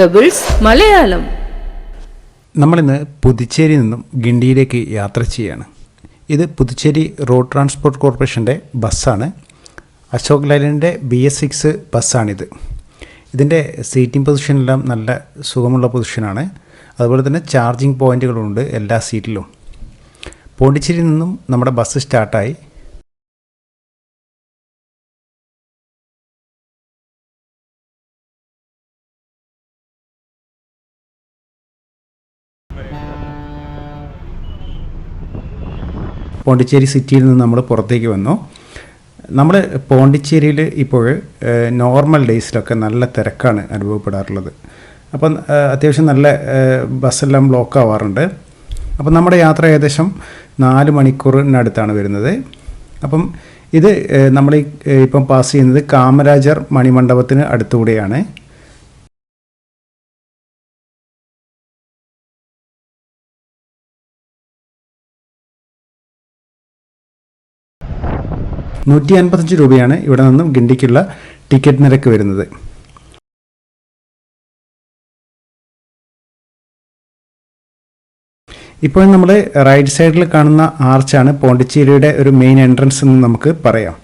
Pebbles Malayalam നമ്മളിന്ന് പുതുച്ചേരി നിന്നും ഗിണ്ടിയിലേക്ക് യാത്ര ചെയ്യാണ്. ഇത് പുതുച്ചേരി റോഡ് ട്രാൻസ്പോർട്ട് കോർപ്പറേഷന്റെ ബസ്സാണ്. അശോക് ലൈലന്റെ ബി എസ് സിക്സ് ബസ്സാണിത്. ഇതിന്റെ സീറ്റിംഗ് പൊസിഷനെല്ലാം നല്ല സുഖമുള്ള പൊസിഷനാണ് അതുപോലെ തന്നെ ചാർജിങ് പോയിന്റുകളുണ്ട് എല്ലാ സീറ്റിലും പോണ്ടിച്ചേരിയിൽ നിന്നും നമ്മുടെ ബസ് സ്റ്റാർട്ടായി. പോണ്ടിച്ചേരി സിറ്റിയിൽ നിന്ന് നമ്മൾ പുറത്തേക്ക് വന്നു. നമ്മൾ പോണ്ടിച്ചേരിയിൽ ഇപ്പോൾ നോർമൽ ഡേയ്സിലൊക്കെ നല്ല തിരക്കാണ് അനുഭവപ്പെടാറുള്ളത്. അപ്പം അത്യാവശ്യം നല്ല ബസ്സെല്ലാം ബ്ലോക്ക് ആവാറുണ്ട്. അപ്പം നമ്മുടെ യാത്ര ഏകദേശം നാല് മണിക്കൂറിനടുത്താണ് വരുന്നത്. അപ്പം ഇത് നമ്മൾ ഇപ്പം പാസ് ചെയ്യുന്നത് കാമരാജർ മണിമണ്ഡപത്തിന് അടുത്തുകൂടെയാണ്. നൂറ്റി അൻപത്തഞ്ച് രൂപയാണ് ഇവിടെ നിന്നും ഗിണ്ടിക്കുള്ള ടിക്കറ്റ് നിരക്ക് വരുന്നത്. ഇപ്പോൾ നമ്മൾ റൈറ്റ് സൈഡിൽ കാണുന്ന ആർച്ചാണ് പോണ്ടിച്ചേരിയുടെ ഒരു മെയിൻ എൻട്രൻസ് എന്ന് നമുക്ക് പറയാം.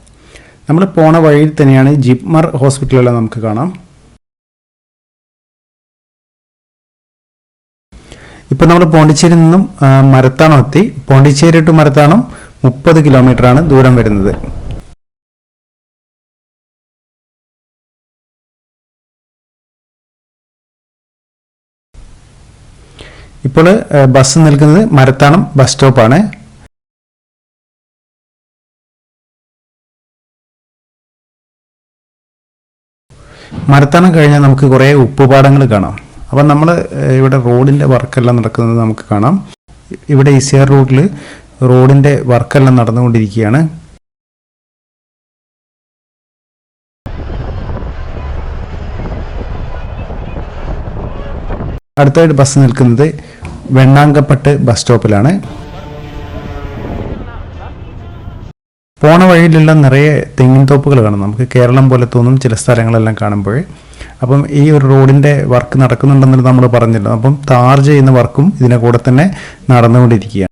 നമ്മൾ പോണ വഴിയിൽ തന്നെയാണ് ജിപ്മർ ഹോസ്പിറ്റലുകൾ നമുക്ക് കാണാം. ഇപ്പോൾ നമ്മൾ പോണ്ടിച്ചേരിയിൽ നിന്നും മരത്താണം എത്തി? പോണ്ടിച്ചേരി ടു മരത്താണം മുപ്പത് കിലോമീറ്ററാണ് ദൂരം വരുന്നത്. ഇപ്പോൾ ബസ് നിൽക്കുന്നത് മരത്താണം ബസ് സ്റ്റോപ്പാണ് മരത്താണം കഴിഞ്ഞാൽ നമുക്ക് കുറേ ഉപ്പുപാടങ്ങൾ കാണാം. അപ്പം നമ്മൾ ഇവിടെ റോഡിന്റെ വർക്കെല്ലാം നടക്കുന്നത് നമുക്ക് കാണാം. ഇവിടെ ഇ ഇസിആർ റോഡിൽ റോഡിന്റെ വർക്കെല്ലാം നടന്നുകൊണ്ടിരിക്കുകയാണ്. അടുത്തായിട്ട് ബസ് നിൽക്കുന്നത് വെണ്ണാങ്കപ്പട്ട് ബസ് സ്റ്റോപ്പിലാണ്. പോണ വഴിയിലുള്ള നിറയെ തെങ്ങിൻ തോപ്പുകൾ കാണും. നമുക്ക് കേരളം പോലെ തോന്നും ചില സ്ഥലങ്ങളെല്ലാം കാണുമ്പോൾ. അപ്പം ഈ ഒരു റോഡിന്റെ വർക്ക് നടക്കുന്നുണ്ടെന്ന് നമ്മൾ പറഞ്ഞല്ലോ അപ്പം താർ ചെയ്യുന്ന വർക്കും ഇതിനെ കൂടെ തന്നെ നടന്നുകൊണ്ടിരിക്കുകയാണ്.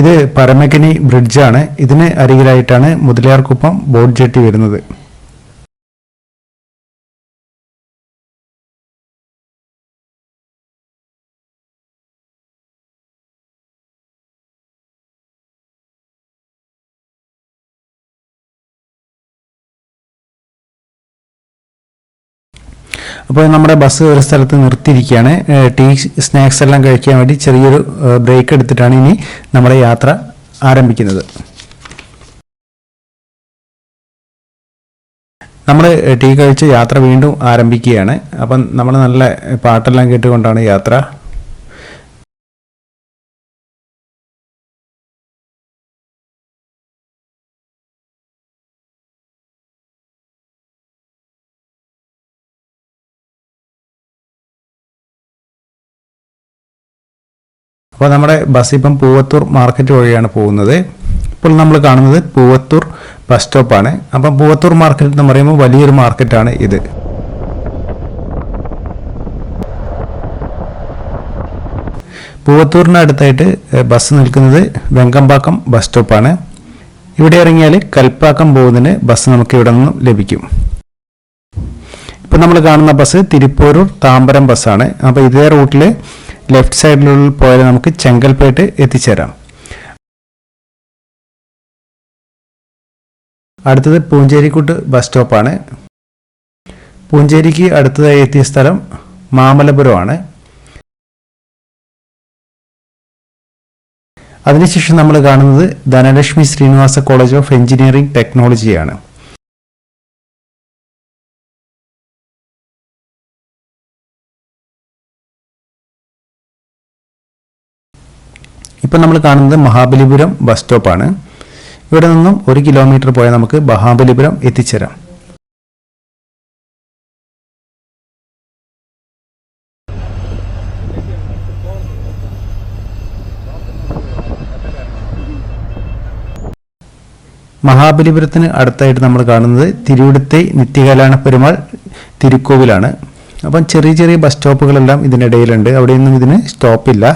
ഇത് പരമക്കനി ബ്രിഡ്ജാണ്. ഇതിന് അരികിലായിട്ടാണ് മുതലയാർക്കൊപ്പം ബോട്ട് ജെട്ടി വരുന്നത്. അപ്പോൾ നമ്മുടെ ബസ് ഒരു സ്ഥലത്ത് നിർത്തിയിരിക്കുകയാണ്. ടീ സ്നാക്സ് എല്ലാം കഴിക്കാൻ വേണ്ടി ചെറിയൊരു ബ്രേക്ക് എടുത്തിട്ടാണ് ഇനി നമ്മുടെ യാത്ര ആരംഭിക്കുന്നത്. നമ്മൾ ടീ കഴിച്ച് യാത്ര വീണ്ടും ആരംഭിക്കുകയാണ്. അപ്പം നമ്മൾ നല്ല പാട്ടെല്ലാം കേട്ടുകൊണ്ടാണ് യാത്ര അപ്പോൾ നമ്മുടെ ബസ് ഇപ്പം പൂവത്തൂർ മാർക്കറ്റ് വഴിയാണ് പോകുന്നത്. ഇപ്പോൾ നമ്മൾ കാണുന്നത് പൂവത്തൂർ ബസ് സ്റ്റോപ്പാണ് അപ്പം പൂവത്തൂർ മാർക്കറ്റ് എന്ന് പറയുമ്പോൾ വലിയൊരു മാർക്കറ്റാണ് ഇത്. പൂവത്തൂരിന് അടുത്തായിട്ട് ബസ് നിൽക്കുന്നത് വെങ്കമ്പാക്കം ബസ് സ്റ്റോപ്പാണ് ഇവിടെ ഇറങ്ങിയാൽ കൽപ്പാക്കം പോകുന്നതിന് ബസ് നമുക്ക് ഇവിടെ നിന്നും ലഭിക്കും. ഇപ്പം നമ്മൾ കാണുന്ന ബസ് തിരുപ്പൂരൂർ താമ്പരം ബസ്സാണ് അപ്പോൾ ഇതേ റൂട്ടിൽ ലെഫ്റ്റ് സൈഡിലുള്ള പോയാൽ നമുക്ക് ചെങ്കൽപ്പേട്ട് എത്തിച്ചേരാം. അടുത്തത് പൂഞ്ചേരിക്കുട്ട് ബസ് സ്റ്റോപ്പാണ് പൂഞ്ചേരിക്ക് അടുത്തതായി എത്തിയ സ്ഥലം മാമലപുരമാണ് അതിനുശേഷം നമ്മൾ കാണുന്നത് Dhanalakshmi Srinivasa college of engineering ടെക്നോളജിയാണ്. ഇപ്പം നമ്മൾ കാണുന്നത് മഹാബലിപുരം ബസ് സ്റ്റോപ്പാണ്. ഇവിടെ നിന്നും ഒരു കിലോമീറ്റർ പോയാൽ നമുക്ക് മഹാബലിപുരം എത്തിച്ചേരാം. മഹാബലിപുരത്തിന് അടുത്തായിട്ട് നമ്മൾ കാണുന്നത് തിരുവിടുത്തെ നിത്യകല്യാണ പെരുമാൾ തിരുക്കോവിലാണ്. അപ്പം ചെറിയ ചെറിയ ബസ് സ്റ്റോപ്പുകളെല്ലാം ഇതിനിടയിലുണ്ട്. അവിടെയൊന്നും ഇതിന് സ്റ്റോപ്പില്ല.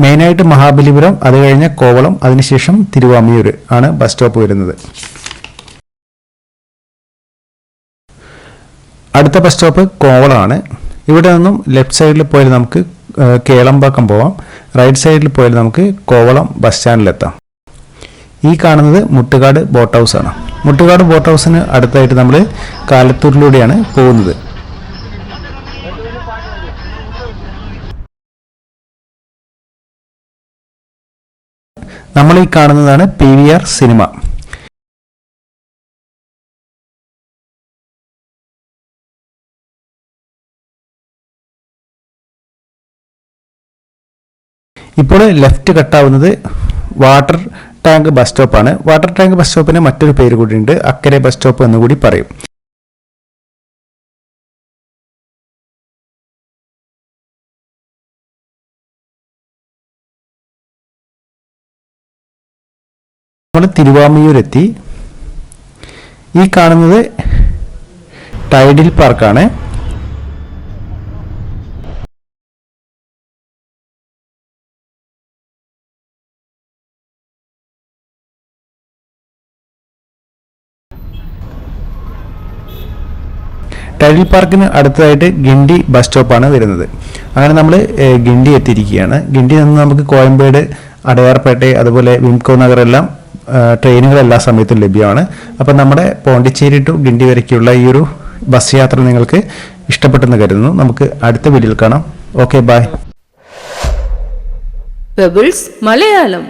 മെയിനായിട്ട് മഹാബലിപുരം അത് കഴിഞ്ഞ് കോവളം അതിനുശേഷം തിരുവാമിയൂർ ആണ് ബസ് സ്റ്റോപ്പ് വരുന്നത്. അടുത്ത ബസ് സ്റ്റോപ്പ് കോവളമാണ് ഇവിടെ നിന്നും ലെഫ്റ്റ് സൈഡിൽ പോയാൽ നമുക്ക് കേളമ്പാക്കം പോവാം. റൈറ്റ് സൈഡിൽ പോയാൽ നമുക്ക് കോവളം ബസ് സ്റ്റാൻഡിലെത്താം ഈ കാണുന്നത് മുട്ടുകാട് ബോട്ട് ഹൗസ് ആണ് മുട്ടുകാട് ബോട്ട് ഹൗസിന് അടുത്തായിട്ട് നമ്മൾ കാലത്തൂരിലൂടെയാണ് പോകുന്നത്. നമ്മൾ ഈ കാണുന്നതാണ് പി വി ആർ സിനിമ. ഇപ്പോൾ ലെഫ്റ്റ് കട്ടാവുന്നത് വാട്ടർ ടാങ്ക് ബസ് സ്റ്റോപ്പാണ്. വാട്ടർ ടാങ്ക് ബസ് സ്റ്റോപ്പിന് മറ്റൊരു പേര് കൂടിയുണ്ട്. അക്കരെ ബസ് സ്റ്റോപ്പ് എന്നുകൂടി പറയും. നമ്മൾ തിരുവാമിയൂരെത്തി. ഈ കാണുന്നത് ടൈഡിൽ പാർക്കാണ്. ടൈഡിൽ പാർക്കിന് അടുത്തതായിട്ട് ഗിണ്ടി ബസ് സ്റ്റോപ്പാണ് വരുന്നത്. അങ്ങനെ നമ്മൾ ഗിണ്ടി എത്തിയിരിക്കുകയാണ്. ഗിണ്ടി നിന്ന് നമുക്ക് കോയമ്പേട് അടയാർപേട്ട അതുപോലെ വിംകോ നഗറെല്ലാം ആ, ട്രെയിനുകൾ എല്ലാ സമയത്തും ലഭ്യമാണ്. അപ്പം നമ്മുടെ പോണ്ടിച്ചേരി ടു ഗിണ്ടി വരയ്ക്കുള്ള ഈ ഒരു ബസ് യാത്ര നിങ്ങൾക്ക് ഇഷ്ടപ്പെട്ടെന്ന് കരുതുന്നു. നമുക്ക് അടുത്ത വീഡിയോയിൽ കാണാം. Okay bye pebbles Malayalam